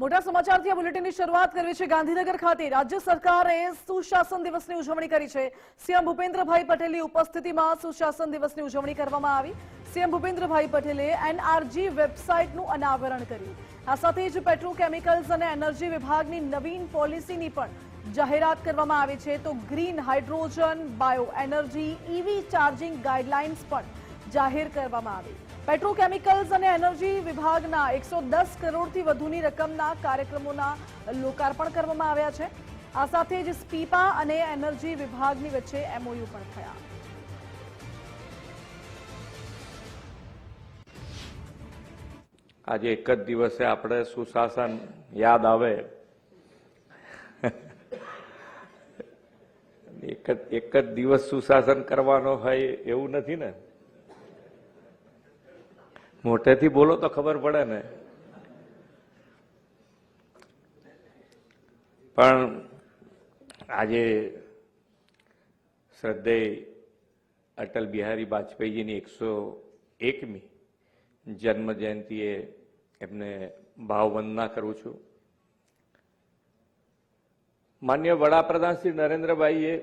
મોટા સમાચારથી આ બુલેટિનની શરૂઆત કરવી છે ગાંધીનગર ખાતે. રાજ્ય સરકારે સુશાસન દિવસની ઉજવણી કરી છે. સીએમ ભૂપેન્દ્રભાઈ પટેલની ઉપસ્થિતિમાં સુશાસન દિવસની ઉજવણી કરવામાં આવી. સીએમ ભૂપેન્દ્રભાઈ પટેલે એનઆરજી વેબસાઇટનું અનાવરણ કર્યું. આ સાથે જ પેટ્રોકેમિકલ્સ અને એનર્જી વિભાગની નવીન પોલિસીની પણ જાહેરાત કરવામાં આવી છે. તો green hydrogen bio energy EV charging guidelines પણ જાહેર કરવામાં આવી. પેટ્રોકેમિકલ્સ અને એનર્જી વિભાગના એકસો દસ કરોડથી વધુની રકમના કાર્યક્રમોના લોકાર્પણ કરવામાં આવ્યા છે. આ સાથે જ સ્પીપા અને એનર્જી વિભાગની વચ્ચે એમઓયુ પણ થયા. આજે એક જ દિવસે આપણે સુશાસન યાદ આવે. એક જ દિવસ સુશાસન કરવાનો હોય એવું નથી ને? મોટેથી બોલો તો ખબર પડે ને. પણ આજે શ્રદ્ધેય અટલ બિહારી વાજપેયીજીની એકસો એકમી જન્મ જયંતિએ એમને ભાવવંદના કરું છું. માન્ય વડાપ્રધાન શ્રી નરેન્દ્રભાઈએ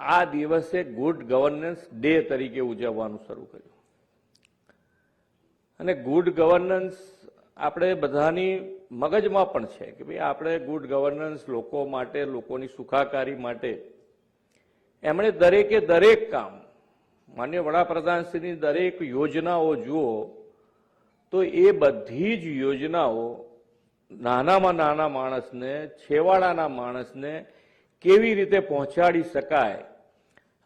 આ દિવસે ગુડ ગવર્નન્સ ડે તરીકે ઉજવવાનું શરૂ કર્યું. અને ગુડ ગવર્નન્સ આપણે બધાની મગજમાં પણ છે કે ભાઈ આપણે ગુડ ગવર્નન્સ લોકો માટે, લોકોની સુખાકારી માટે. એમણે દરેકે દરેક કામ, માન્ય વડાપ્રધાનશ્રીની દરેક યોજનાઓ જુઓ, તો એ બધી જ યોજનાઓ નાનામાં નાના માણસને, છેવાડાના માણસને કેવી રીતે પહોંચાડી શકાય?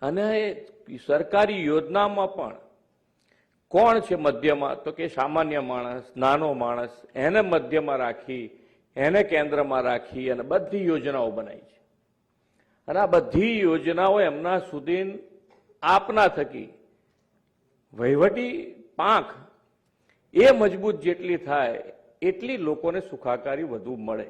અને સરકારી યોજનામાં પણ કોણ છે મધ્યમાં? તો કે સામાન્ય માણસ, નાનો માણસ, એને મધ્યમાં રાખી, એને કેન્દ્રમાં રાખી અને બધી યોજનાઓ બનાવી છે. અને આ બધી યોજનાઓ એમના સુધી આપના થકી વહીવટી પાંખ એ મજબૂત જેટલી થાય, એટલી લોકોને સુખાકારી વધુ મળે.